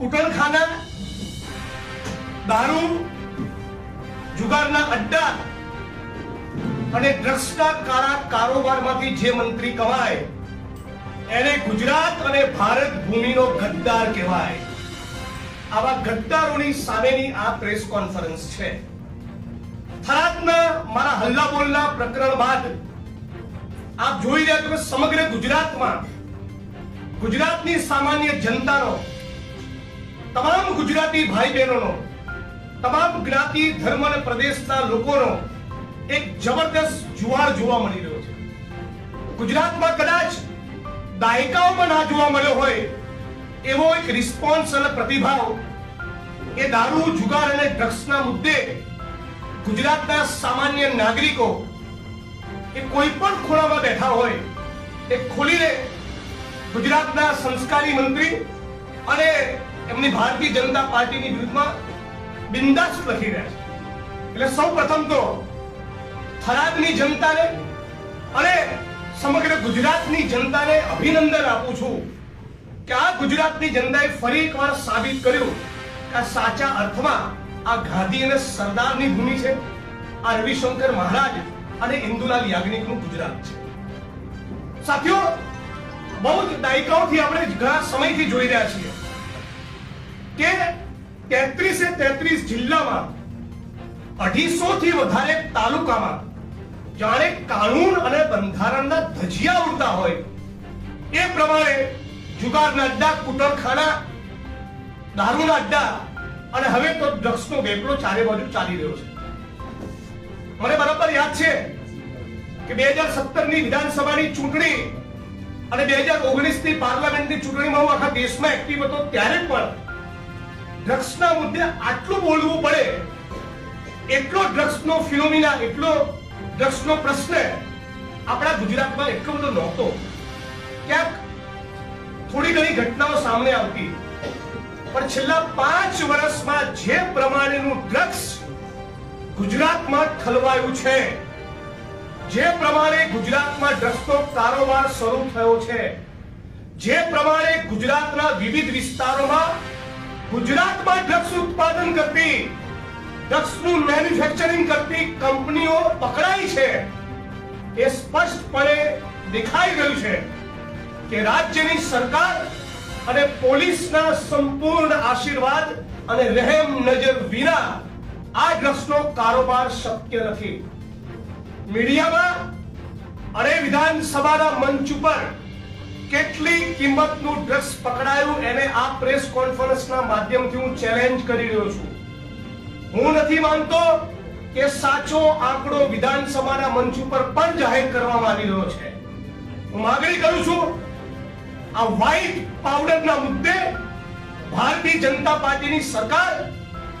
કુટણખાના દારૂ, જુગારના અડ્ડા અને ડ્રગ્સના કાળા કારોબારમાંથી જે મંત્રી કવાય એને ગુજરાત અને ભારત ભૂમિનો ગદ્દાર કહેવાય. આવા ગદ્દારોની સામેની આ પ્રેસ કોન્ફરન્સ છે. થરાદના મારા હલ્લા બોલના પ્રકરણ બાદ આપ જોઈ રહ્યા છો સમગ્ર ગુજરાતમાં ગુજરાતની સામાન્ય જનતાનો તમામ ગુજરાતી ભાઈ બહેનોનો તમામ જ્ઞાતિ, ધર્મ અને પ્રદેશના લોકોનો એક જબરદસ્ત જુવાળ જોવા મળી રહ્યો છે. ગુજરાતમાં કદાચ દાયકાઓમાં ના જોવા મળ્યો હોય, એવો એક રિસ્પોન્સ અને પ્રતિભાવ એ દારૂ, જુગાર અને ડ્રગ્સના મુદ્દે ગુજરાતના સામાન્ય નાગરિકો એ કોઈ પણ ખૂણામાં બેઠા હોય, એ ખોલીને ગુજરાતના સંસ્કારી મંત્રી અને એમની ભારતીય જનતા પાર્ટીની વિરુદ્ધમાં બિંદાસ લખી રહ્યા છે. એટલે સૌ પ્રથમ તો થરાદની જનતાને અને સમગ્ર ગુજરાતની જનતાને અભિનંદન આપું છું કે આ ગુજરાતની જનતાએ ફરી એકવાર સાબિત કર્યું કે આ સાચા અર્થમાં આ ગાંધી અને સરદારની ભૂમિ છે. આ રવિશંકર મહારાજ અને ઇન્દુલાલ યાજ્ઞિકનું ગુજરાત છે. સાથીઓ, બહુ જ દાયકાઓથી આપણે ઘણા સમયથી જોઈ રહ્યા છીએ. કે તેત્રીસે તેત્રીસ જિલ્લામાં અઢીસો થી વધારે તાલુકામાં જાણે કાનૂન અને બંધારણના ધજિયા ઉડતા હોય. એ પ્રમાણે જુગારના અડ્ડા, કુટરખાના, દારૂના અડ્ડા અને હવે તો ડ્રગ્સનો વેપલો ચારે બાજુ ચાલી રહ્યો છે. મને બરાબર યાદ છે કે બે હજાર સત્તરની વિધાનસભાની ચૂંટણી અને બે હજાર ઓગણીસની પાર્લામેન્ટની ચૂંટણીમાં હું આખા દેશમાં એક્ટિવ હતો ત્યારે પણ ડ્રગ્સના મુદ્દે આટલું બોલવું પડે. એટલો ડ્રગ્સનો ફિનોમિના, એટલો ડ્રગ્સનો પ્રશ્ન આપણા ગુજરાતમાં એટલો બધો નહોતો. ક્યાંક થોડી ઘણી ઘટનાઓ સામે આવતી. પણ છેલ્લા પાંચ વર્ષમાં જે પ્રમાણેનું ડ્રગ્સ ગુજરાતમાં ઠલવાયું છે, જે પ્રમાણે ગુજરાતમાં ડ્રગ્સનો કારોબાર શરૂ થયો છે, જે પ્રમાણે ગુજરાતના વિવિધ વિસ્તારોમાં ગુજરાતમાં ડ્રગ્સ ઉત્પાદન કરતી ડ્રગ્સનું મેન્યુફેક્ચરિંગ કરતી કંપનીઓ પકડાઈ છે. એ સ્પષ્ટપણે દેખાઈ રહ્યું છે કે રાજ્યની સરકાર અને પોલીસના સંપૂર્ણ આશીર્વાદ અને રહેમ નજર વિના આ ડ્રગ્સનો કારોબાર શક્ય નથી. મીડિયામાં અને વિધાનસભાના મંચ ઉપર કેટલી કિંમતનું ડ્રગ્સ પકડાયું એને આ પ્રેસ કોન્ફરન્સના માધ્યમથી હું ચેલેન્જ કરી રહ્યો છું. હું નથી માનતો કે સાચો આંકડો વિધાનસભાના મંચ ઉપર પણ જાહેર કરવામાં આવી રહ્યો છે. હું માગણી કરું છું, આ વ્હાઇટ પાવડરના મુદ્દે ભારતીય જનતા પાર્ટીની સરકાર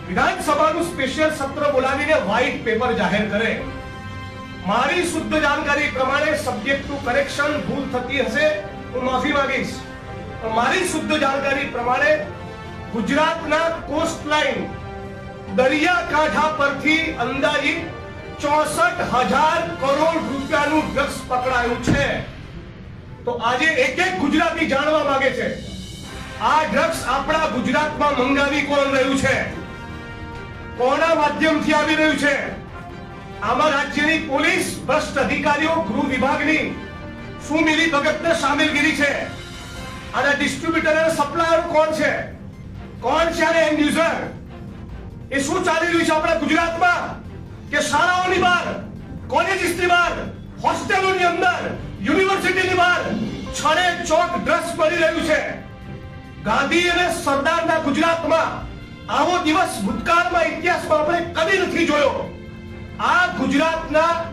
વિધાનસભાનું સ્પેશિયલ સત્ર બોલાવીને વ્હાઇટ પેપર જાહેર કરે. મારી શુદ્ધ જાણકારી પ્રમાણે સબ્જેક્ટ ટુ કરેક્શન ભૂલ થતી હશે. હું માફી માંગીશ. પણ મારી શુદ્ધ જાણકારી પ્રમાણે ગુજરાતના કોસ્ટ લાઇન દરિયાકાંઠા પરથી અંદાજિત ચોસઠ હજાર કરોડ રૂપિયાનું ડ્રગ્સ પકડાયું છે. તો આજે એક એક ગુજરાતી જાણવા માંગે છે. આ ડ્રગ્સ આપણા ગુજરાતમાં મંગાવી કોણ રહ્યું છે? કોના માધ્યમથી આવી રહ્યું છે? આમાં રાજ્યની પોલીસ, ભ્રષ્ટ અધિકારીઓ, ગૃહ વિભાગની શું મિલી ભગતને સામેલગીરી છે. અને ડિસ્ટ્રીબ્યુટર અને સપ્લાયર કોણ છે? કોણ છે અને એન્ડ યુઝર એ શું ચાલી રહ્યું છે આપણા ગુજરાતમાં? કે શાળાઓની બહાર કોલેજીસની બહાર, હોસ્ટેલોની અંદર, યુનિવર્સિટીની બહાર છડે ચોક ડ્રગ્સ મળી રહ્યું છે. ગાંધી અને સરદારના ગુજરાતમાં આવો દિવસ ભૂતકાળમાં ઇતિહાસમાં આપણે કદી નથી જોયો. આ ગુજરાતના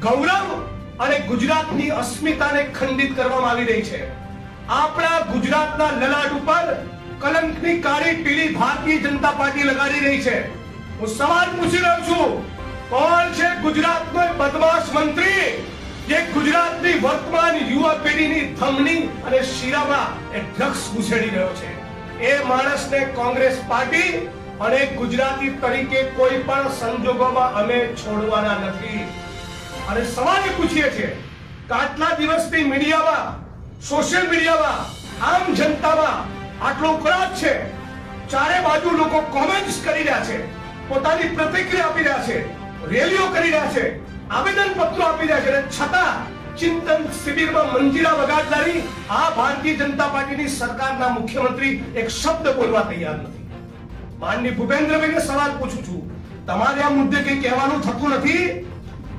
ગૌરવ અને ગુજરાતની અસ્મિતાને ખંડિત કરવામાં આવી રહી છે. આપણા ગુજરાતના લલાટ ઉપર કલંકની કાળી પીળી ભારતીય જનતા પાર્ટી લગાડી રહી છે. હું સવાલ પૂછી રહ્યો છું, કોણ છે ગુજરાતનો બદમાશ મંત્રી? જે ગુજરાતની વર્તમાન યુવા પેઢીની ધમની અને શીરામાં એ ડ્રગ્સ ઘૂસેડી રહ્યો છે. એ માણસને કોંગ્રેસ પાર્ટી અને ગુજરાતી તરીકે કોઈ પણ સંજોગોમાં અમે છોડવાના નથી. અને સવાલ એ પૂછીએ છીએ કે આટલા દિવસથી મીડિયામાં, સોશિયલ મીડિયામાં, આમ જનતામાં આટલો ખરાબ છે. ચારે બાજુ લોકો કોમેન્ટ્સ કરી રહ્યા છે, પોતાની પ્રતિક્રિયા આપી રહ્યા છે, રેલીઓ કરી રહ્યા છે આવેદન પત્રો આપી રહ્યા છે અને છતાં ચિંતન શિબિરમાં મંજીરા વગાડનારી આ ભારતીય જનતા પાર્ટીની સરકારના મુખ્યમંત્રી એક શબ્દ બોલવા તૈયાર નથી. માનની ભૂપેન્દ્રભાઈને સવાલ પૂછું છું. તમારે આ મુદ્દે કઈ કહેવાનું થતું નથી?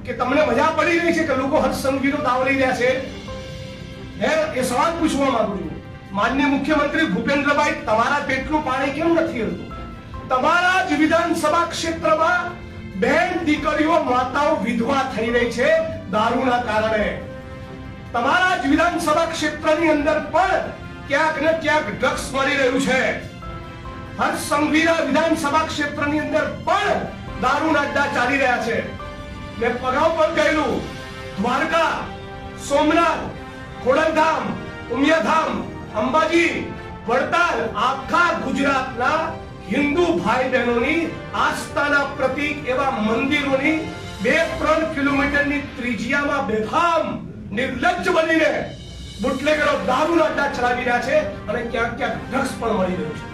કે તમને મજા પડી રહી છે કે લોકો હર્ષ સંઘવીનો દાવ લઈ રહ્યા છે? હે, એ સવાલ પૂછવા માંગુ છું. માન્ય મુખ્યમંત્રી ભૂપેન્દ્રભાઈ, તમારા પેટનું પાણી કેમ નથી હલતું? તમારા જ વિધાનસભા ક્ષેત્રમાં બેન દીકરીઓ, માતાઓ વિધવા થઈ રહી છે દારૂના કારણે. તમારા જ વિધાનસભા ક્ષેત્રની અંદર પણ ક્યાંક ને ક્યાંક ડ્રગ્સ મળી રહ્યું છે. હર્ષ સંઘવીના વિધાનસભા ક્ષેત્રની અંદર પણ દારૂના અડ્ડા ચાલી રહ્યા છે. મેં અગાઉ પણ કહેલું દ્વારકા, સોમનાથ, ખોડલધામ, ઉમિયાધામ, અંબાજી, વડતાલ, આખા ગુજરાતના હિન્દુ ભાઈ બહેનોની આસ્થાના પ્રતીક એવા મંદિરોની બે ત્રણ કિલોમીટરની ત્રિજ્યામાં બેફામ નિર્લજ્જ બનીને બુટલેગરો દારૂના અડ્ડા ચલાવી રહ્યા છે અને ક્યાંક ક્યાંક ડ્રગ્સ પણ મળી રહ્યું છે.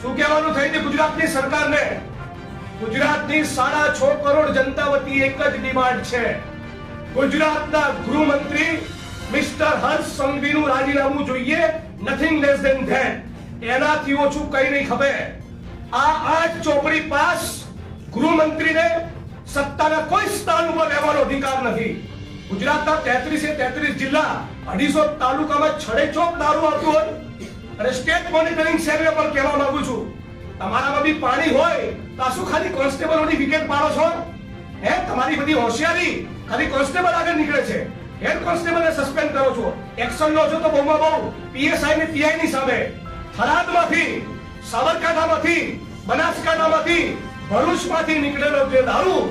શું કહેવાનું થઈ છે ગુજરાતની સરકારને? ગુજરાતની સાડા છ કરોડ જનતા વતી એક જ ડિમાન્ડ છે. ગુજરાતના ગૃહમંત્રી મિસ્ટર હર્ષ સંઘવીનું રાજીનામું જોઈએ નથિંગ લેસ ધેન એનાથી ઓછું કઈ નહીં ખબર આ આઠ ચોપડી પાસ ગૃહમંત્રીને સત્તાના કોઈ સ્થાન ઉપર રહેવાનો અધિકાર નથી. ગુજરાતના તેત્રીસે તેત્રીસ જિલ્લા અઢીસો તાલુકામાં છડે ચોક દારૂ આવતું હોય. અને સ્ટેટ મોનિટરિંગ સેલ પર કહેવા માંગુ છું. તમારામાં બી પાણી હોય, તો શું ખાલી કોન્સ્ટેબલોની વિકેટ પાડો છો? હે, તમારી બધી હોશિયારી ખાલી કોન્સ્ટેબલ આગળ નીકળે છે. હેડ કોન્સ્ટેબલને સસ્પેન્ડ કરો છો. એક્શન લો છો તો બહુમાં બહુ. પીએસઆઈ ને પીઆઈ ની સામે. થરાદમાંથી, સાબરકાંઠામાંથી, બનાસકાંઠામાંથી ભરૂચમાંથી નીકળેલો જે દારૂ,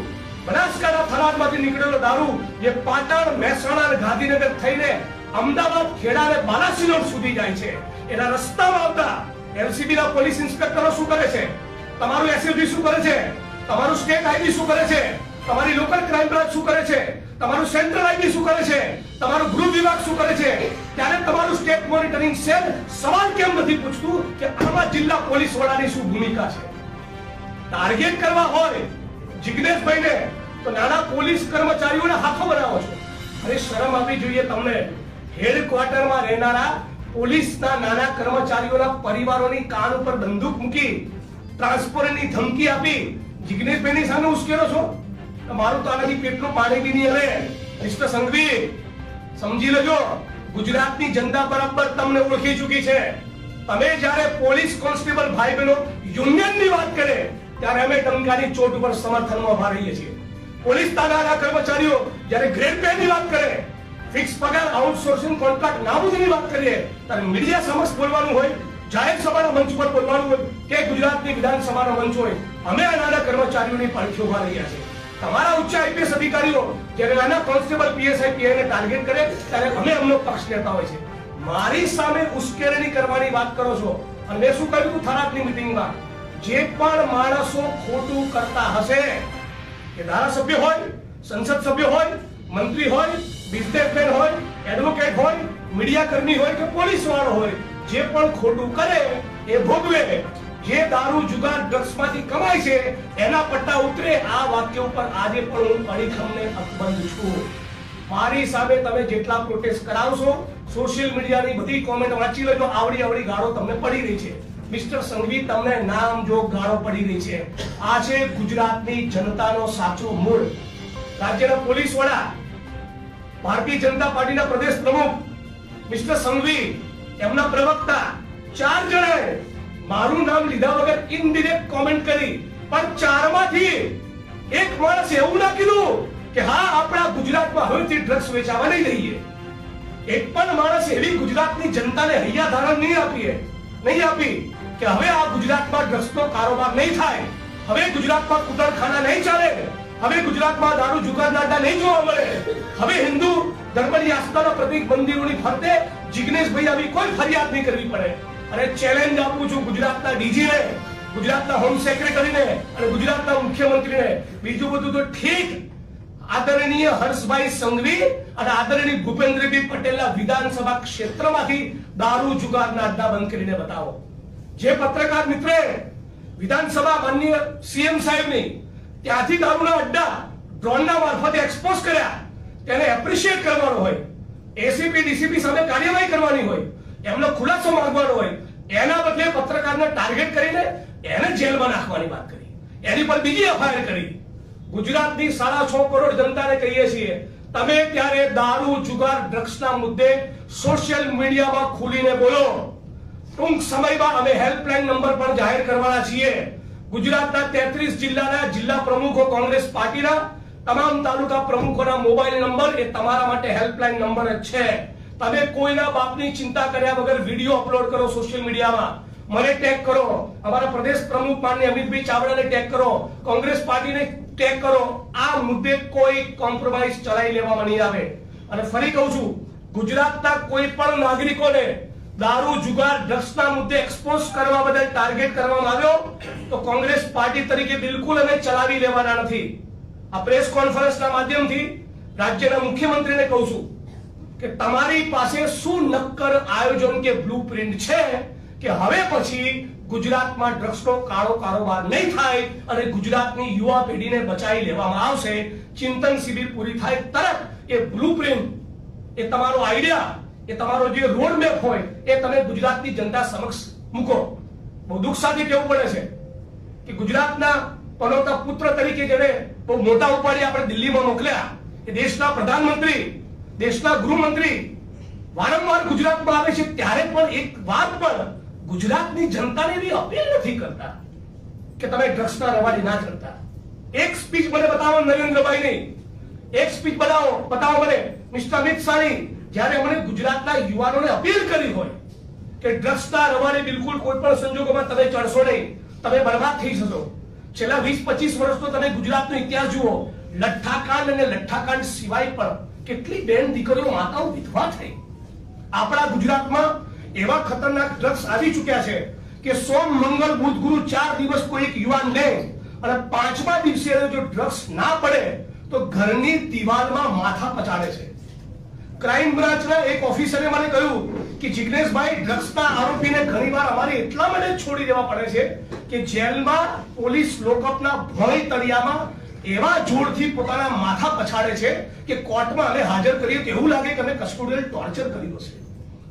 બનાસકાંઠા થરાદમાંથી નીકળેલો દારૂ જે પાટણ, મહેસાણા અને ગાંધીનગર થઈને અમદાવાદ, ખેડા અને બાલાસિનોર સુધી જાય છે. એના રસ્તામાં આવતા એલસીબી ના પોલીસ ઇન્સ્પેક્ટરો શું કરે છે? તમારું એસએલજી શું કરે છે? તમારું સ્ટેટ આઈબી શું કરે છે? તમારી લોકલ ક્રાઇમ બ્રાન્ચ શું કરે છે? તમારું સેન્ટ્રલ આઈબી શું કરે છે? તમારું ગૃહ વિભાગ શું કરે છે? ત્યારે તમારું સ્ટેટ મોનિટરિંગ સેલ સવાલ કેમ નથી પૂછતું કે આમાં જિલ્લા પોલીસ વડાની શું ભૂમિકા છે? ટાર્ગેટ કરવા હોય જિજ્ઞેશભાઈને તો નાના પોલીસ કર્મચારીઓને હાથો બનાવો છો. અરે શરમ આપવી જોઈએ તમને. હેડક્વાર્ટરમાં રહેનારા પોલીસના નાના કર્મચારીઓના પરિવારોની કાન ઉપર બંદૂક મૂકી ટ્રાન્સફરની ધમકી આપી. જિગ્નેશભાઈની સામે ઉશ્કેરો છો? મારું તો આનાથી પેટનું પાણી બી નહીં હલે. મિસ્ટર સંઘવી સમજી લેજો, ગુજરાતની જનતા બરાબર તમને ઓળખી ચૂકી છે. તમે જ્યારે પોલીસ કોન્સ્ટેબલ ભાઈ બહેનો યુનિયનની વાત કરે, ત્યારે અમે ટંકાની ચોટ ઉપર સમર્થનમાં ઊભા રહીએ છીએ. પોલીસ તાનાના કર્મચારીઓ જ્યારે ગ્રેડ પે ની વાત કરે ફિક્સ પગાર આઉટસોર્સિંગ કોન્ટ્રાક્ટ નાબૂદીની વાત કરીએ, ત્યારે મીડિયા સમક્ષ બોલવાનું હોય, જાહેર સભાના મંચ પર બોલવાનું હોય, કે ગુજરાતની વિધાનસભાના મંચ હોય, અમે આ નાના કર્મચારીઓની પડખે ઊભા રહ્યા છે તમારા ઉચ્ચ આઈપીએસ અધિકારીઓ જ્યારે નાના કોન્સ્ટેબલ પીએસઆઈ ને ટાર્ગેટ કરે, ત્યારે અમે અમનો પક્ષ લેતા હોય છે. મારી સામે ઉશ્કેરણી કરવાની વાત કરો છો, અને મેં શું કહ્યું હતું મીટિંગમાં જે પણ માણસો ખોટું કરતા હશે કે ધારાસભ્ય હોય, સંસદ સભ્ય હોય, મંત્રી હોય બિઝનેસમેન હોય, એડવોકેટ હોય મીડિયા કર્મી હોય કે પોલીસ વાળો હોય, જે પણ ખોટું કરે, એ ભોગવે. જે દારૂ, જુગાર, ડ્રગ્સમાંથી કમાય છે, એના પટ્ટા ઉતરે. આ વાક્ય ઉપર આજે પણ હું અડીખમને અકબંધ છું. મારી સામે તમે જેટલા પ્રોટેસ્ટ કરાવશો સોશિયલ મીડિયાની બધી કોમેન્ટ વાંચી લેજો. આવડી આવડી ગાળો તમને પડી રહી છે. મિસ્ટર સંઘવી, તમને નામ જો ગાળો પડી રહી છે. આ છે ગુજરાતની જનતાનો સાચો મૂળ. રાજ્યના પોલીસ વડા ભારતીય જનતા પાર્ટીના પ્રદેશ પ્રમુખ મિસ્ટર સંઘવી, એમના પ્રવક્તા, ચાર જણાએ મારું નામ લીધા વગર ઇનડિરેક્ટ કોમેન્ટ કરી. પણ ચારમાંથી એક માણસ એવું ના કીધું કે હા, આપણા ગુજરાતમાં હવેથી ડ્રગ્સ વેચાવા નહીં દઈએ. એક પણ માણસ એવી ગુજરાતની જનતાને હૈયા ધારણ નહીં આપીએ, નહીં આપી કે હવે આ ગુજરાતમાં ડ્રગ્સનો કારોબાર નહીં થાય. હવે ગુજરાતમાં કુતરખાના નહીં ચાલે. હવે ગુજરાતમાં દારૂ જુગાર અડ્ડા નહીં જોવા મળે. હવે હિન્દુ ધર્મની આસ્થાના પ્રતિક મંદિરોની ફરતે જિગ્નેશભાઈ આવી કોઈ ફરિયાદ નહીં કરવી પડે. અને ચેલેન્જ આપું છું ગુજરાતના ડીજીને ગુજરાતના હોમ સેક્રેટરીને અને ગુજરાતના મુખ્યમંત્રીને. બીજું બધું તો ઠીક. આદરણીય હર્ષભાઈ સંઘવી અને આદરણીય ભૂપેન્દ્રભાઈ પટેલના વિધાનસભા ક્ષેત્રમાંથી દારૂ જુગારના અડ્ડા બંધ કરીને બતાવો. જે પત્રકાર મિત્રે વિધાનસભા માનનીય સીએમ સાહેબની ત્યાંથી દારૂના અડ્ડા ડ્રોનના મારફતે એક્સપોઝ કર્યા. તેને એપ્રિશિએટ કરવાનો હોય. એસીપી ડીસીપી સામે કાર્યવાહી કરવાની હોય. એમનો ખુલાસો માંગવાનો હોય. એના બદલે પત્રકારને ટાર્ગેટ કરીને એને જેલમાં નાખવાની વાત કરી. એની પર બીજી એફઆઈઆર કરી. ગુજરાતની સાડા છ કરોડ જનતાને કહીએ છીએ, તમે ત્યારે દારૂ, જુગાર ડ્રગ્સના મુદ્દે સોશિયલ મીડિયામાં ખુલીને બોલો. ટૂંક સમયમાં અમે હેલ્પલાઇન નંબર પણ જાહેર કરવાના છીએ. ગુજરાતના તેત્રીસ જિલ્લાના જિલ્લા પ્રમુખો કોંગ્રેસ પાર્ટીના તમામ તાલુકા પ્રમુખોના મોબાઈલ નંબર એ તમારા માટે હેલ્પલાઇન નંબર જ છે. તમે કોઈના બાપની ચિંતા કર્યા વગર વીડિયો અપલોડ કરો સોશિયલ મીડિયામાં. મને ટેગ કરો. અમારા પ્રદેશ પ્રમુખ માન્ય અમિતભાઈ ચાવડાને ટેગ કરો. કોંગ્રેસ પાર્ટીને ટેગ કરો. આ મુદ્દે કોઈ કોમ્પ્રોમાઇઝ ચલાવી લેવામાં નહીં આવે. અને ફરી કહું છું, ગુજરાતના કોઈ પણ નાગરિકોને દારૂ, જુગાર, ડ્રગ્સના મુદ્દે એક્સપોઝ કરવા બદલ ટાર્ગેટ કરવામાં આવ્યો, તો કોંગ્રેસ પાર્ટી તરીકે બિલકુલ અમે ચલાવી લેવાના નથી. આ પ્રેસ કોન્ફરન્સના માધ્યમથી રાજ્યના મુખ્યમંત્રીને કહું છું કે તમારી પાસે શું નક્કર આયોજન કે બ્લુપ્રિન્ટ છે કે હવે પછી ગુજરાતમાં ડ્રગ્સનો કાળો કારોબાર નહીં થાય અને ગુજરાતની યુવા પેઢીને બચાવી લેવામાં આવશે? ચિંતન શિબિર પૂરી થાય તરત એ બ્લુપ્રિન્ટ એ તમારો આઈડિયા એ તમારો જે રોડ મેપ હોય એ તમે ગુજરાતની જનતા સમક્ષ મૂકો. બહુ દુઃખ સાથે કહેવું પડે છે કે ગુજરાતના પનોતા પુત્ર તરીકે જેને બહુ મોટા ઉપાડી આપણે દિલ્હીમાં મોકલ્યા એ દેશના પ્રધાનમંત્રી, દેશના ગૃહમંત્રી વારંવાર ગુજરાતમાં આવે છે ત્યારે પણ એક વાત પણ ગુજરાતની જનતાને એવી અપીલ નથી કરતા કે તમે ડ્રગ્સના રવાડી ના ચડતા. એક સ્પીચ મને બતાવો નરેન્દ્રભાઈની. એક સ્પીચ બતાવો બતાવો મને. મિસ્ટર અમિત શાહની, જ્યારે અમને ગુજરાતના યુવાનોને અપીલ કરી હોય કે ડ્રગ્સના રવાડે બિલકુલ કોઈ પણ સંજોગોમાં તમે ચડશો નહીં, તમે બરબાદ થઈ જશો. છેલ્લા વીસ, પચીસ વર્ષનો તમે ગુજરાતનો ઇતિહાસ જુઓ, લઠ્ઠાકાંડ અને લઠ્ઠાકાંડ સિવાય પણ કેટલી બેન દીકરીઓ માતાઓ વિધવા થઈ. આપણા ગુજરાતમાં એવા ખતરનાક ડ્રગ્સ આવી ચૂક્યા છે કે સોમ, મંગળ, બુધ, ગુરુ ચાર દિવસ કોઈ એક યુવાન લે અને પાંચમા દિવસે જો ડ્રગ્સ ના પડે, તો ઘરની દિવાલમાં માથા પચાડે છે. ક્રાઇમ બ્રાન્ચના એક ઓફિસરે મને કહ્યું કે, જિગ્નેશભાઈ ડ્રગ્સના આરોપીને ઘણીવાર અમારે એટલા માટે છોડી દેવા પડે છે કે જેલમાં પોલીસ લોકઅપના ભય તળિયામાં એવા જોરથી પોતાના માથા પછાડે છે કે કોર્ટમાં અમે હાજર કરીએ તો એવું લાગે કે અમે કસ્ટોડિયલ ટોર્ચર કર્યું છે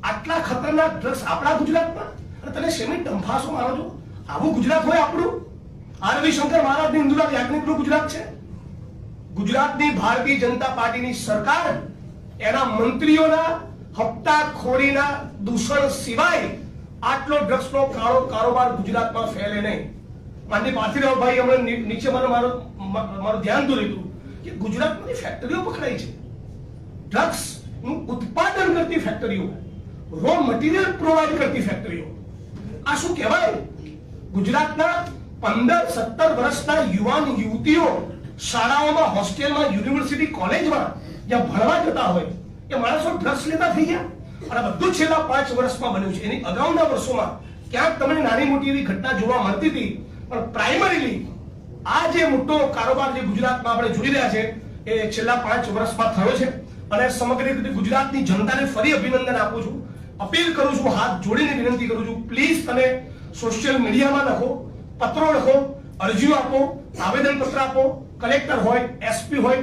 આટલા ખતરનાક ડ્રગ્સ આપણા ગુજરાતમાં? અને તને શેમી ડંફાસો મારો છો? આવું ગુજરાત હોય આપણું? આ રવિશંકર મહારાજની ઇન્દુરા યાજ્ઞિકનું ગુજરાત છે? ગુજરાતની ભારતીય જનતા પાર્ટીની સરકાર એના મંત્રીઓના હપ્તાખોરીના દૂષણ સિવાય આટલો ડ્રગ્સનો કાળો કારોબાર ગુજરાતમાં ફેલે નહીં. માનની પાથીરાવ ભાઈ ની- નીચે મને મારો મારું ધ્યાન દોર્યું હતું કે ગુજરાતની ફેક્ટરીઓ પકડાઈ છે. ડ્રગ્સનું ઉત્પાદન કરતી ફેક્ટરીઓ રો મટીરિયલ પ્રોવાઈડ કરતી ફેક્ટરીઓ આ શું કહેવાય? ગુજરાતના પંદર, સત્તર વર્ષના યુવાન યુવતીઓ શાળાઓમાં હોસ્ટેલમાં યુનિવર્સિટી કોલેજમાં જ્યાં ભણવા જતા હોય એ માણસો ડ્રગ્સ લેતા થઈ ગયા અને બધું છેલ્લા પાંચ વર્ષમાં બન્યું છે એની અગાઉના વર્ષોમાં ક્યાંક તમને નાની મોટી એવી ઘટના જોવા મળતી હતી પણ પ્રાઇમરીલી આ જે મોટો કારોબાર જે ગુજરાતમાં આપણે જોઈ રહ્યા છે એ છેલ્લા પાંચ વર્ષમાં થયો છે અને સમગ્ર રીતે ગુજરાતની જનતાને ફરી અભિનંદન આપું છું, અપીલ કરું છું, હાથ જોડીને વિનંતી કરું છું, પ્લીઝ તમે સોશિયલ મીડિયામાં લખો, પત્રો લખો, અરજીઓ આપો આવેદન પત્ર આપો, કલેક્ટર હોય, એસપી હોય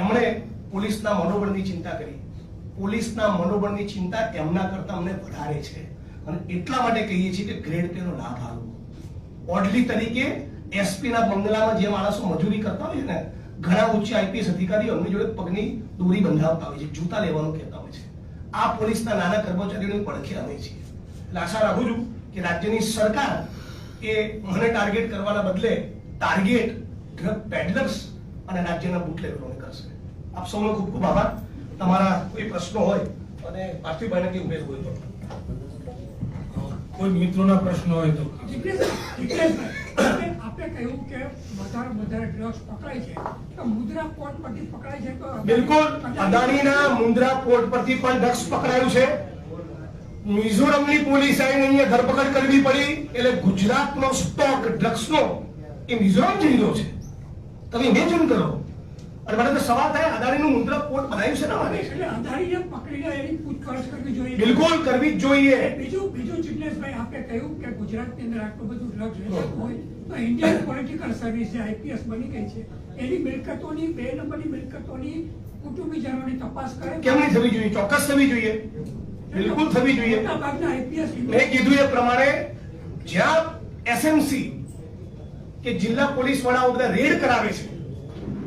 એમણે પોલીસના મનોબળની ચિંતા કરી. પોલીસના મનોબળની ચિંતા તેમના કરતા અમને વધારે છે. અને એટલા માટે કહીએ છીએ કે ગ્રેડ પેનો લાભ આપવો ઓડલી તરીકે એસપીના બંગલામાં જે માણસો મજૂરી કરતા હોય છે ને, ઘણા ઉચ્ચ આઈપીએસ અધિકારીઓ અમને જોડે પગની દોરી બંધાવતા હોય છે, જૂતા લેવાનું કહેતા હોય છે. આ પોલીસના નાના કર્મચારીઓની પડખે અમે છીએ. એટલે આશા રાખું છું કે રાજ્યની સરકાર એ મને ટાર્ગેટ કરવાના બદલે ટાર્ગેટ ડ્રગ પેડલર્સ અને રાજ્યના બુટલેગરોને આપ સૌનો ખૂબ ખૂબ આભાર. તમારા કોઈ પ્રશ્નો હોય અને પાર્થિવભાઈને કંઈ ઉમેરવું હોય તો. કોઈ મિત્રોના પ્રશ્નો હોય તો. આપણે- કહ્યું કે વધારે વધારે ડ્રગ્સ પકડાય છે. તો મુદ્રા પોર્ટ પરથી પકડાય છે તો બિલકુલ અદાણીના મુન્દ્રા પોર્ટ પરથી પણ ડ્રગ્સ પકડાયું છે. મિઝોરમની પોલીસ આવીને અહીંયા ધરપકડ કરવી પડી એટલે ગુજરાતનો સ્ટોક ડ્રગ્સનો એ મિઝોરમ જઈ રહ્યો છે. તમે ઇમેજિન કરો. અને મને તો સવાલ થાય અદાણીનું બનાવ્યું છે ના એટલે અદાણીને પકડીને એની પૂછપરછ કરવી જોઈએ. બિલકુલ કરવી જ જોઈએ. બીજું બીજું જિગ્નેશભાઈ આપણે કહ્યું કે ગુજરાતની અંદર આટલું બધું ડ્રગ્સ હોય તો ઇન્ડિયન પોલિટિકલ સર્વિસ જે આઈપીએસ બની ગઈ છે એની મિલકતોની બે નંબરની મિલકતોની કુટુંબીજનોની તપાસ કરે. કેમ નહીં થવી જોઈએ? ચોક્કસ થવી જોઈએ. બિલકુલ થવી જોઈએ. મેં કીધું એ પ્રમાણે જ્યાં એસએમસી કે જિલ્લા પોલીસ વડા બધા રેડ કરાવે છે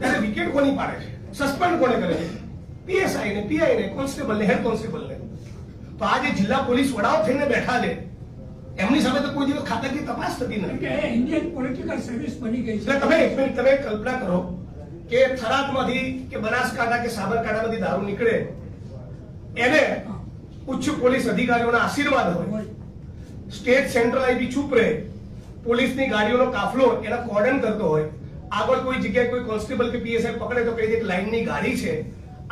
ત્યારે વિકેટ કોની પાડે છે? સસ્પેન્ડ કોને કરે છે? પીએસઆઈ ને પીઆઈ ને કોન્સ્ટેબલ ને હેડ કોન્સ્ટેબલ ને. તો આ જે જિલ્લા પોલીસ વડાઓ થઈને બેઠા છે. એમની સામે તો કોઈ દિવસ ખાતાકીય તપાસ થતી નથી. ઇન્ડિયન પોલિટિકલ સર્વિસ બની ગઈ છે. તમે એક મિનિટ તમે કલ્પના કરો કે થરાદમાંથી કે બનાસકાંઠા કે સાબરકાંઠામાંથી દારૂ નીકળે. એને ઉચ્ચ પોલીસ અધિકારીઓના આશીર્વાદ હોય. હોય. સ્ટેટ સેન્ટ્રલ આઈપી ચૂપ રહે પોલીસની ગાડીઓનો કાફલો એના કોર્ડન કરતો હોય. આગળ કોઈ જગ્યાએ કોઈ કોન્સ્ટેબલ કે પીએસઆઈ પકડે તો કહી દે કે લાઈનની ગાડી છે.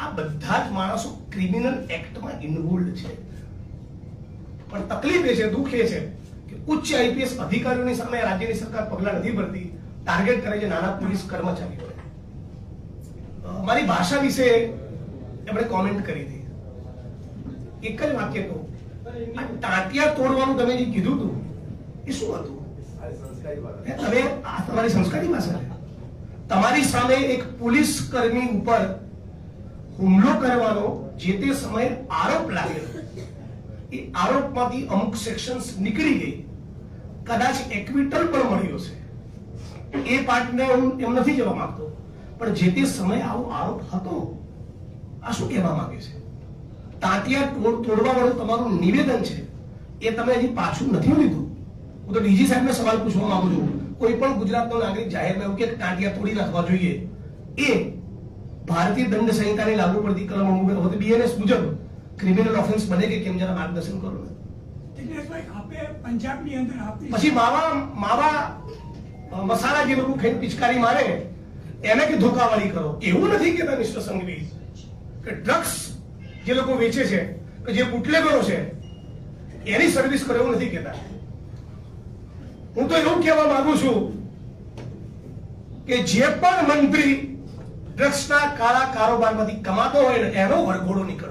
આ બધા જ માણસો ક્રિમિનલ એક્ટમાં ઇન્વોલ્વ છે. પણ તકલીફ એ છે દુઃખ એ છે કે ઉચ્ચ આઈપીએસ અધિકારીઓની સામે રાજ્યની સરકાર પગલાં નથી ભરતી. ટાર્ગેટ કરે છે નાના પોલીસ કર્મચારીઓને. મારી ભાષા વિશે એમણે કોમેન્ટ કરી હતી. એક જ વાક્ય તો આ ટાંટિયા તોડવાનું તમે જે કીધું હતું એ શું હતું? તમે આ તમારી સંસ્કારી ભાષા તમારી સામે એક પોલીસ કર્મી ઉપર હુમલો કરવાનો જે તે સમયે આરોપ લાગેલો. એ આરોપમાંથી અમુક સેક્શન્સ નીકળી ગઈ. કદાચ એક્વિટલ પણ મળ્યો છે. એ પાર્ટને હું એમ નથી જવા માંગતો, પણ જે તે સમયે આવો આરોપ હતો, આ શું કહેવા માંગે છે? તાંતિયા તોડ તોડવા વાળું તમારું નિવેદન છે, એ તમે હજી પાછું નથી લીધું? હું તો ડીજી સાહેબને સવાલ પૂછવા માંગુ છું. કોઈ પણ ગુજરાતનો નાગરિક જાહેરમાં એવું કે ટાંટિયા તોડી નાખવા જોઈએ એ ભારતીય દંડ સંહિતાની લાગુ પડતી કલમ હવે બીએનએસ મુજબ ક્રિમિનલ ઓફેન્સ બને કે કેમ જરા માર્ગદર્શન કરો પંજાબની અંદર પછી માવા માવા મસાલા જે લોકો ખાઈને પિચકારી મારે એને કે ધોકાવાળી કરો? એવું નથી કેતા મિસ્ટર સંઘવી કે ડ્રગ્સ જે લોકો વેચે છે કે જે બુટલેગરો છે એની સર્વિસ કરો એવું નથી કહેતા. હું તો એવું કહેવા માંગુ છું કે જે પણ મંત્રી ડ્રગ્સના કાળા કારોબારમાંથી કમાતો હોય ને, એનો વરઘોડો નીકળે.